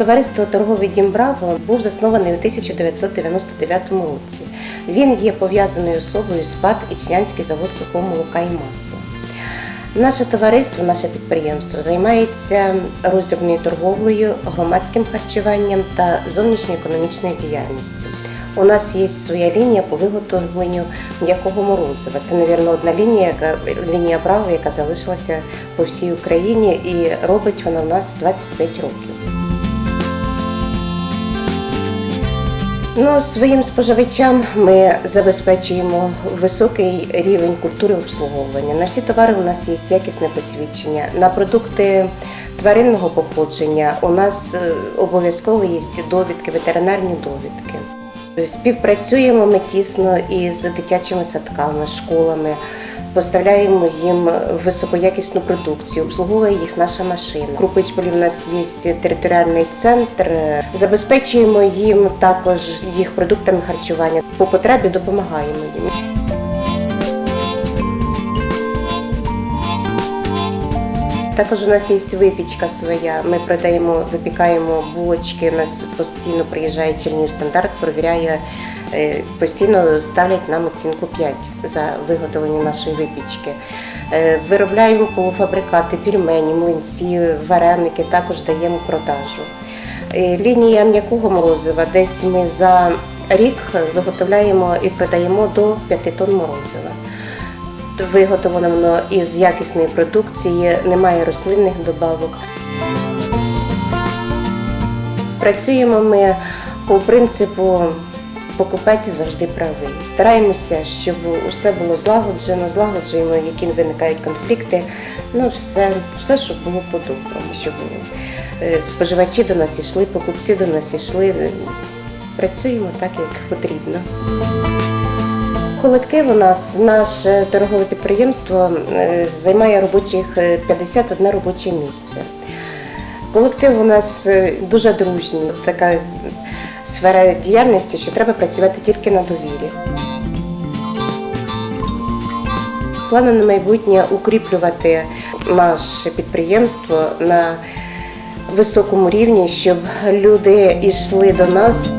Товариство торговий дім Браво був заснований у 1999 році. Він є пов'язаною особою з ПАД Ічнянський завод сухого молока і масла. Наше товариство, наше підприємство займається роздрібною торговлею, громадським харчуванням та зовнішньоекономічною діяльністю. У нас є своя лінія по виготовленню м'якого морозива. Це, мабуть, одна лінія, яка лінія Браво, яка залишилася по всій Україні, і робить вона в нас 25 років. Ну, своїм споживачам ми забезпечуємо високий рівень культури обслуговування. На всі товари у нас є якісне посвідчення. На продукти тваринного походження у нас е, обов'язково є довідки, ветеринарні довідки. Співпрацюємо ми тісно із дитячими садками, школами, поставляємо їм високоякісну продукцію, обслуговує їх наша машина. Крупичполі в нас є територіальний центр. Забезпечуємо їм також їх продуктами харчування. По потребі допомагаємо їм. Також у нас є випічка своя. Ми продаємо, випікаємо булочки. У нас постійно приїжджає Чернів стандарт, перевіряє, е, постійно ставлять нам оцінку 5 за виготовлення нашої випічки. Е, Виробляємо полуфабрикати, пельмені, млинці, вареники, також даємо продажу. Е, Лінія м'якого морозива. Десь ми за рік виготовляємо і продаємо до 5 тонн морозива. Виготовлено воно із якісної продукції, немає рослинних добавок. Працюємо ми по принципу покупець завжди правий. Стараємося, щоб усе було злагоджено, злагоджуємо, які виникають конфлікти. Ну, все, все, щоб було по-доброму, щоб е, споживачі до нас йшли, покупці до нас йшли. Працюємо так, як потрібно. Колектив у нас, наше торгове підприємство е, займає робочих е, 51 робоче місце. Колектив у нас е, дуже дружній, така сфера діяльності, що треба працювати тільки на довірі. Плани на майбутнє укріплювати наше підприємство на високому рівні, щоб люди йшли до нас.